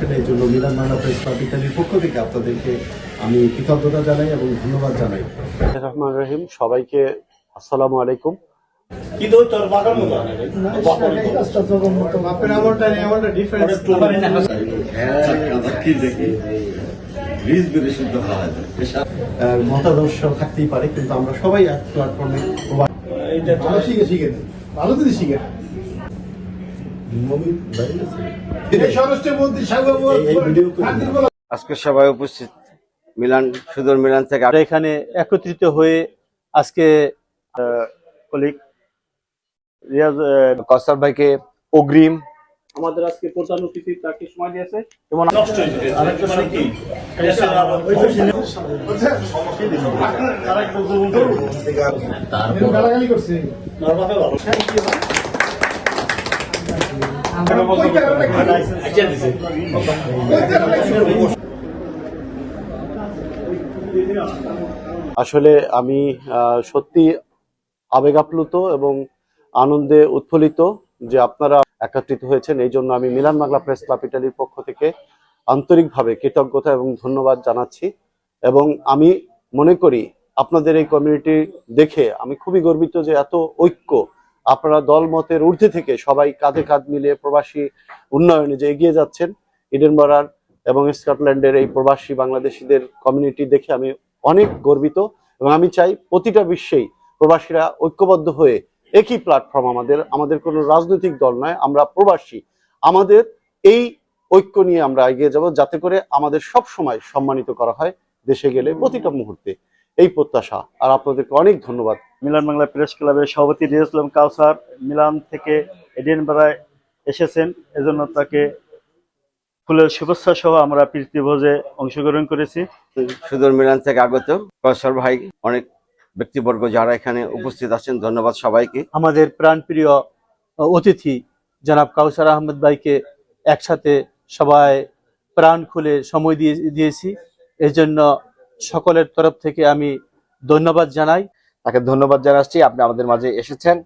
সেটা এই জন্য মিলান বাংলা প্রেস ইত্যাদির পক্ষ থেকে আপনাদেরকে আমি কৃতজ্ঞতা জানাই এবং ধন্যবাদ জানাই। রহমান রহিম সবাইকে আসসালামু আলাইকুম। মতাদর্শ থাকতেই পারে কিন্তু আমরা সবাই এক প্ল্যাটফর্মে ভালো শিখে শিখে। ভালো যদি শিখে। আজকে সবাই উপস্থিত মিলান সুদূর মিলান থেকে। আমরা এখানে একত্রিত হয়ে আজকে কলিগ রিয়াজ কসার ভাইকে অগ্রিম আমাদের আজকে প্রধান অতিথি তাকে সময় দিয়েছে। এবং নষ্ট আসলে আমি সত্যি আবেগ আপ্লুত এবং আনন্দে উৎফুল্লিত যে আপনারা একত্রিত হয়েছেন। এই জন্য আমি মিলান বাংলা প্রেস ক্লাব ইটালির পক্ষ থেকে আন্তরিকভাবে কৃতজ্ঞতা এবং ধন্যবাদ জানাচ্ছি এবং আমি মনে করি আপনাদের এই কমিউনিটি দেখে আমি খুবই গর্বিত যে এত ঐক্য আপনারা দল মতের ঊর্ধ্বে থেকে সবাই কাঁধে কাঁধ মিলিয়ে প্রবাসী উন্নয়নে যে এগিয়ে যাচ্ছেন ইডেনবরার এবং স্কটল্যান্ডের এই প্রবাসী বাংলাদেশিদের কমিউনিটি দেখে আমি অনেক গর্বিত এবং আমি চাই প্রতিটা বিশ্বেই প্রবাসীরা ঐক্যবদ্ধ হয়ে একই প্ল্যাটফর্ম আমাদের আমাদের কোনো রাজনৈতিক দল নয়, আমরা প্রবাসী। আমাদের এই ঐক্য নিয়ে আমরা এগিয়ে যাব যাতে করে আমাদের সব সময় সম্মানিত করা হয় দেশে গেলে প্রতিটা মুহূর্তে। এই প্রত্যাশা। আর আপনাদেরকে অনেক ধন্যবাদ। মিলান বাংলা প্রেস ক্লাবের সভাপতি রিয়াজুল কাউসার মিলান থেকে এডিনবারায় এসেছেন। এজন্য তাকে ফুলের শুভেচ্ছা সহ আমরা প্রীতি ভোজে অংশগ্রহণ করেছি। সুদূর মিলান থেকে আগত কসার ভাই অনেক ব্যক্তিবর্গ যারা এখানে উপস্থিত আছেন ধন্যবাদ সবাইকে। আমাদের প্রাণপ্রিয় অতিথি জনাব কাউসার আহমেদ ভাইকে একসাথে সবাই প্রাণ খুলে সময় দিয়ে দিয়েছি। এই জন্য সকলের তরফ থেকে আমি ধন্যবাদ জানাই। তাকে ধন্যবাদ জানাচ্ছি। আপনি আমাদের মাঝে এসেছেন।